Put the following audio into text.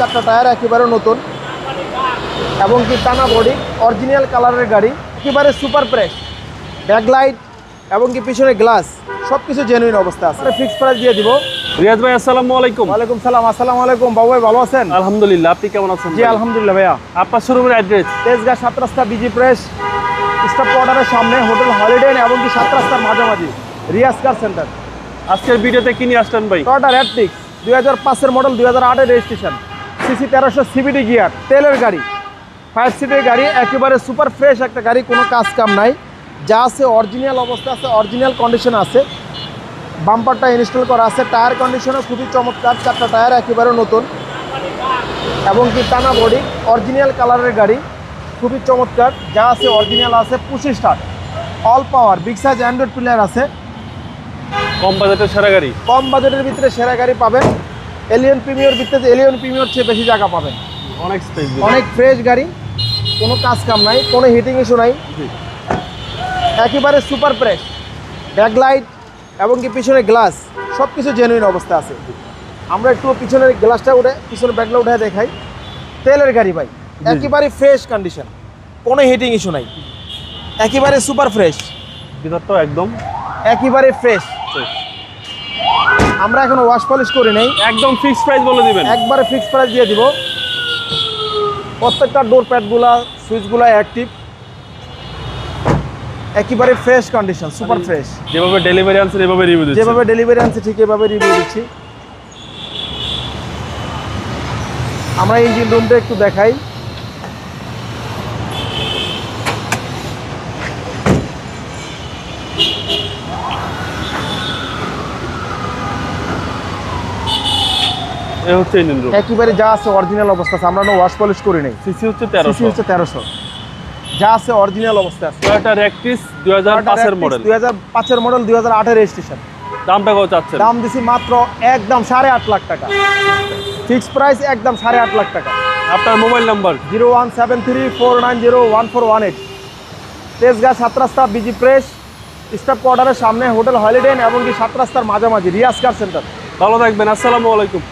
চারটা টায়ার একেবারে নতুন এবং কি টানা বডি অরিজিনাল কালারের গাড়ি একেবারে সুপার প্রেস ব্যাকলাইট এবং কি পিছনে গ্লাস সব কিছু জেনুইন অবস্থা আছে। ফিক্স প্রাইস দিয়ে দিব। রিয়াজ ভাই আসসালামু আলাইকুম। ওয়ালাইকুম সালাম আসসালামু আলাইকুম। বাবু ভাই ভালো আছেন? আলহামদুলিল্লাহ আপনি কেমন আছেন জি আলহামদুলিল্লাহ ভাইয়া। আপনার শোরুমের অ্যাড্রেস তেজগাঁ সাত রাস্তা বিজি প্রেস স্টাফ কোয়ার্টারের সামনে হোটেল হলিডে এবং কি সাত রাস্তার মাঝামাঝি রিয়াজ কার সেন্টার আজকের ভিডিওতে কি নিয়ে আসলেন ভাই? টয়টা র্যাপটিক্স দুই হাজার পাঁচের মডেল দুই হাজার আটের রেজিস্ট্রেশন সিসি তেরোশো সিবিডি গিয়ার তেলের গাড়ি। ফাইভ সিটের গাড়ি একেবারে সুপার ফ্রেশ একটা গাড়ি কোনো কাজ কাম নাই। যা আছে অরিজিনাল অবস্থা আছে অরিজিনাল কন্ডিশন আছে। বাম্পারটা ইনস্টল করা আছে টায়ার কন্ডিশনও খুবই চমৎকার চারটা টায়ার একেবারে নতুন। এবং কি টানা বডি অরিজিনাল কালারের গাড়ি খুবই চমৎকার। যা আছে অরিজিনাল আছে পঁচিশ star all power big size android player আছে। কম বাজেটের সেরা গাড়ি। কম বাজেটের ভিতরে সেরা গাড়ি পাবেন। এলিয়ন প্রিমিয়র ভিতরে এলিয়ন প্রিমিয়র চেয়ে বেশি জায়গা পাবেন। অনেক স্পেস অনেক ফ্রেশ গাড়ি কোনো কাজ কাম নাই কোনো হিটিং ইস্যু নাই। একেবারে সুপার প্রেস ব্যাকলাইট এবং কি পিছনে গ্লাস সব কিছু জেনুইন অবস্থা আছে। আমরা একটু পিছনের গ্লাসটা উঠে পিছনে ব্যাকলা উঠে দেখাই। তেলের গাড়ি ভাই একেবারে ফ্রেশ কন্ডিশন কোনো হিটিং ইস্যু নাই। একেবারে সুপার ফ্রেশ ভিতরটাও একদম একেবারে ফ্রেশ আমরা এখন ওয়াশ পলিশ করি নাই। একদম ফিক্সড প্রাইস বলে দিবেন। একবারে ফিক্স প্রাইস দিয়ে দিব। প্রত্যেকটা ডোর প্যাডগুলা সুইচগুলা অ্যাক্টিভ একেবারে ফ্রেশ কন্ডিশন সুপার ফ্রেশ যেভাবে ডেলিভারি আনছেন এভাবে রিভিউ দিচ্ছেন যেভাবে ডেলিভারি আনছে ঠিক এভাবে রিভিউ দিচ্ছি। আমরা ইঞ্জিন রুমটা একটু দেখাই। এ হচ্ছে ইঞ্জিন রুম একেবারে যা আছে অরিজিনাল অবস্থা আছে আমরা ওয়াশ পলিশ করি নাই। সিসি হচ্ছে সিসি তেরোশো হচ্ছে তেরোশো। যা আছে অরিজিনাল অবস্থা আছে। টয়োটা র্যাকটিস দুই হাজার পাঁচের মডেল দুই হাজার পাঁচের মডেল দুই হাজার আটের রেজিস্ট্রেশন দামটা কত চাচ্ছেন? দাম দিছি মাত্র একদম সাড়ে আট লাখ টাকা। ফিক্স প্রাইস একদম সাড়ে আট লাখ টাকা। আপনার mobile number zero one seven three four nine zero one four one eight. Tejgaon সাত রাস্তা বিজি প্রেস স্টাফ কোয়ার্টারের সামনে হোটেল হলিডে এবং কি সাত রাস্তার মাঝামাঝি রিয়াজ কার সেন্টার ভালো থাকবেন আসসালামু আলাইকুম।